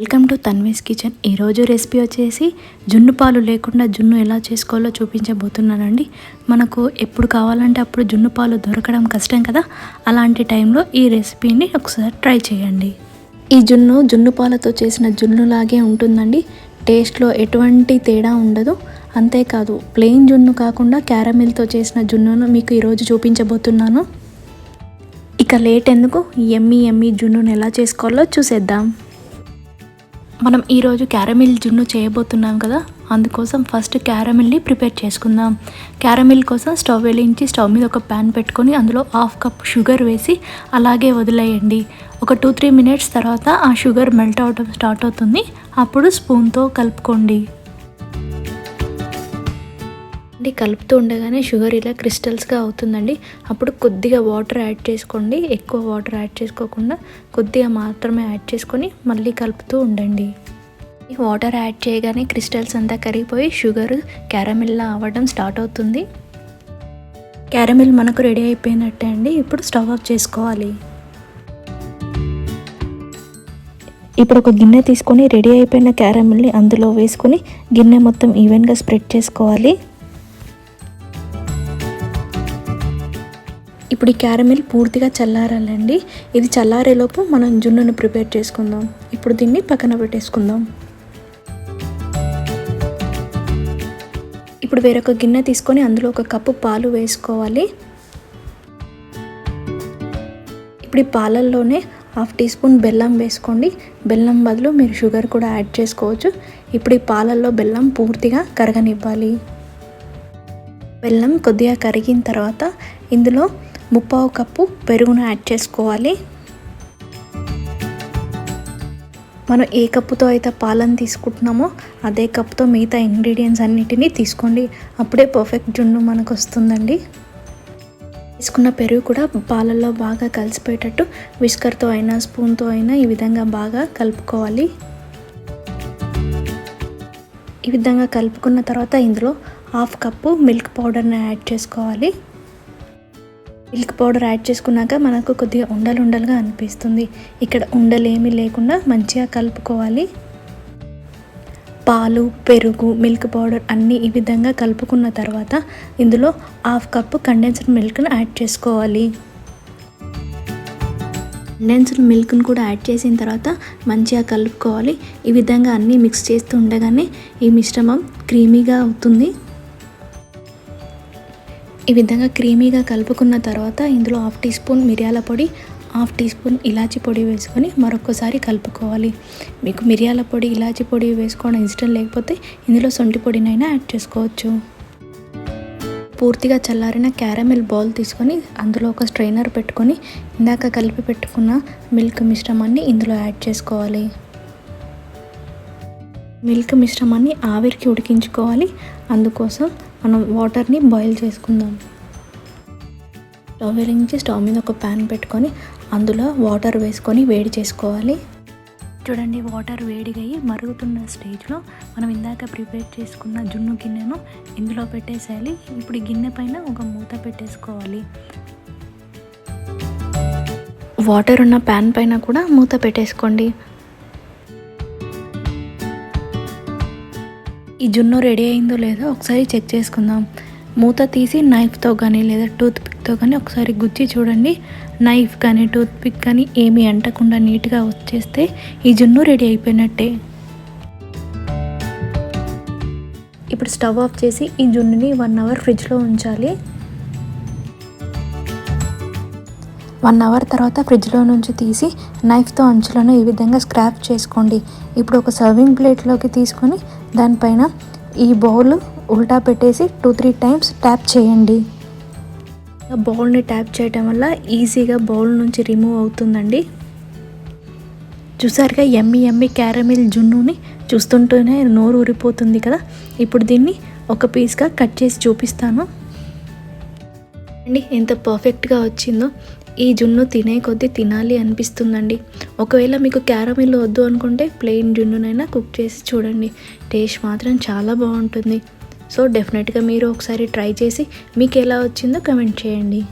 Welcome to Tanvi's kitchen. ఈరోజు recipe వచ్చేసి జున్ను పాలు లేకుండా జున్ను ఎలా చేసుకోవాలో చూపించబోతున్నానండి. మనకు ఎప్పుడు కావాలంటే అప్పుడు జున్ను పాలు దొరకడం కష్టం కదా? అలాంటి టైంలో ఈ రెసిపీని ఒకసారి ట్రై చేయండి. ఈ జున్ను జున్ను పాలతో చేసిన జున్నులాగే ఉంటుందండి. టేస్ట్లో ఎటువంటి తేడా ఉండదు. అంతేకాదు ప్లెయిన్ జున్ను కాకుండా క్యారమిల్తో చేసిన జున్నును మీకు ఈరోజు చూపించబోతున్నాను. ఇక లేట్ ఎందుకు? ఎమ్మి ఎమ్మి జున్నును ఎలా చేసుకోవాలో చూసేద్దాం. మనం ఈరోజు క్యారమిల్ జున్ను చేయబోతున్నాం కదా అందుకోసం ఫస్ట్ క్యారమిల్ని ప్రిపేర్ చేసుకుందాం. క్యారమిల్ కోసం స్టవ్ వెలిగించి స్టవ్ మీద ఒక ప్యాన్ పెట్టుకొని అందులో హాఫ్ కప్ షుగర్ వేసి అలాగే వదిలేయండి. ఒక టూ త్రీ మినిట్స్ తర్వాత ఆ షుగర్ మెల్ట్ అవడం స్టార్ట్ అవుతుంది. అప్పుడు స్పూన్తో కలుపుకోండి. అండి కలుపుతూ ఉండగానే షుగర్ ఇలా క్రిస్టల్స్గా అవుతుందండి. అప్పుడు కొద్దిగా వాటర్ యాడ్ చేసుకోండి. ఎక్కువ వాటర్ యాడ్ చేసుకోకుండా కొద్దిగా మాత్రమే యాడ్ చేసుకొని మళ్ళీ కలుపుతూ ఉండండి. వాటర్ యాడ్ చేయగానే క్రిస్టల్స్ అంతా కరిగిపోయి షుగర్ క్యారమిల్లా అవ్వడం స్టార్ట్ అవుతుంది. క్యారమిల్ మనకు రెడీ అయిపోయినట్టే అండి. ఇప్పుడు స్టవ్ ఆఫ్ చేసుకోవాలి. ఇప్పుడు ఒక గిన్నె తీసుకొని రెడీ అయిపోయిన క్యారమిల్ని అందులో వేసుకొని గిన్నె మొత్తం ఈవెన్గా స్ప్రెడ్ చేసుకోవాలి. ఇప్పుడు ఈ క్యారమిల్ పూర్తిగా చల్లారాలండి. ఇది చల్లారేలోపు మనం జున్నును ప్రిపేర్ చేసుకుందాం. ఇప్పుడు దీన్ని పక్కన పెట్టేసుకుందాం. ఇప్పుడు వేరొక గిన్నె తీసుకొని అందులో ఒక కప్పు పాలు వేసుకోవాలి. ఇప్పుడు ఈ పాలల్లోనే హాఫ్ టీ స్పూన్ బెల్లం వేసుకోండి. బెల్లం బదులు మీరు షుగర్ కూడా యాడ్ చేసుకోవచ్చు. ఇప్పుడు ఈ పాలల్లో బెల్లం పూర్తిగా కరగనివ్వాలి. బెల్లం కొద్దిగా కరిగిన తర్వాత ఇందులో ముప్పావు కప్పు పెరుగును యాడ్ చేసుకోవాలి. మనం ఏ కప్పుతో అయితే పాలను తీసుకుంటున్నామో అదే కప్తో మిగతా ఇంగ్రీడియంట్స్ అన్నిటినీ తీసుకోండి. అప్పుడే పర్ఫెక్ట్ జున్ను మనకు వస్తుందండి. తీసుకున్న పెరుగు కూడా పాలల్లో బాగా కలిసిపోయేటట్టు విస్కర్తో అయినా స్పూన్తో అయినా ఈ విధంగా బాగా కలుపుకోవాలి. ఈ విధంగా కలుపుకున్న తర్వాత ఇందులో హాఫ్ కప్పు మిల్క్ పౌడర్ని యాడ్ చేసుకోవాలి. మిల్క్ పౌడర్ యాడ్ చేసుకున్నాక మనకు కొద్దిగా ఉండలు ఉండలుగా అనిపిస్తుంది. ఇక్కడ ఉండలేమీ లేకుండా మంచిగా కలుపుకోవాలి. పాలు పెరుగు మిల్క్ పౌడర్ అన్నీ ఈ విధంగా కలుపుకున్న తర్వాత ఇందులో హాఫ్ కప్పు కండెన్స్డ్ మిల్క్ను యాడ్ చేసుకోవాలి. కండెన్స్డ్ మిల్క్ను కూడా యాడ్ చేసిన తర్వాత మంచిగా కలుపుకోవాలి. ఈ విధంగా అన్నీ మిక్స్ చేస్తూ ఉండగానే ఈ మిశ్రమం క్రీమీగా అవుతుంది. ఈ విధంగా క్రీమీగా కలుపుకున్న తర్వాత ఇందులో హాఫ్ టీ స్పూన్ మిరియాల పొడి హాఫ్ టీ స్పూన్ ఇలాచి పొడి వేసుకొని మరొకసారి కలుపుకోవాలి. మీకు మిరియాల పొడి ఇలాచి పొడి వేసుకోవడం ఇష్టం లేకపోతే ఇందులో సొంటి పొడినైనా యాడ్ చేసుకోవచ్చు. పూర్తిగా చల్లారిన క్యారమిల్ బౌల్ తీసుకొని అందులో ఒక స్ట్రైనర్ పెట్టుకొని ఇందాక కలిపి పెట్టుకున్న మిల్క్ మిశ్రమాన్ని ఇందులో యాడ్ చేసుకోవాలి. మిల్క్ మిశ్రమాన్ని ఆవిరికి ఉడికించుకోవాలి. అందుకోసం మనం వాటర్ని బాయిల్ చేసుకుందాం. స్టవ్ వెలిగించి స్టవ్ మీద ఒక ప్యాన్ పెట్టుకొని అందులో వాటర్ వేసుకొని వేడి చేసుకోవాలి. చూడండి వాటర్ వేడిగా అయ్యి మరుగుతున్న స్టేజ్లో మనం ఇందాక ప్రిపేర్ చేసుకున్న జున్ను గిన్నెను ఇందులో పెట్టేసేయాలి. ఇప్పుడు గిన్నె పైన ఒక మూత పెట్టేసుకోవాలి. వాటర్ ఉన్న ప్యాన్ పైన కూడా మూత పెట్టేసుకోండి. ఈ జున్ను రెడీ అయిందో లేదో ఒకసారి చెక్ చేసుకుందాం. మూత తీసి నైఫ్తో కానీ లేదా టూత్ పిక్తో కానీ ఒకసారి గుచ్చి చూడండి. నైఫ్ కానీ టూత్ పిక్ కానీ ఏమీ అంటకుండా నీట్గా వచ్చేస్తే ఈ జున్ను రెడీ అయిపోయినట్టే. ఇప్పుడు స్టవ్ ఆఫ్ చేసి ఈ జున్నుని వన్ అవర్ ఫ్రిడ్జ్లో ఉంచాలి. వన్ అవర్ తర్వాత ఫ్రిడ్జ్లో నుంచి తీసి నైఫ్తో అంచులను ఈ విధంగా స్క్రాప్ చేసుకోండి. ఇప్పుడు ఒక సర్వింగ్ ప్లేట్లోకి తీసుకొని దానిపైన ఈ బౌల్ ఉల్టా పెట్టేసి టూ త్రీ టైమ్స్ ట్యాప్ చేయండి. బౌల్ని ట్యాప్ చేయటం వల్ల ఈజీగా బౌల్ నుంచి రిమూవ్ అవుతుందండి. చూసారుగా ఎమ్మి ఎమ్మి క్యారమిల్ జున్నుని చూస్తుంటేనే నోరు ఊరిపోతుంది కదా. ఇప్పుడు దీన్ని ఒక పీస్గా కట్ చేసి చూపిస్తాను. అండి ఎంత పర్ఫెక్ట్గా వచ్చిందో. ఈ జున్ను తినే కొద్దీ తినాలి అనిపిస్తుందండి. ఒకవేళ మీకు క్యారమిల్ వద్దు అనుకుంటే ప్లెయిన్ జున్నునైనా కుక్ చేసి చూడండి. టేస్ట్ మాత్రం చాలా బాగుంటుంది. సో డెఫినెట్గా మీరు ఒకసారి ట్రై చేసి మీకు ఎలా వచ్చిందో కమెంట్ చేయండి.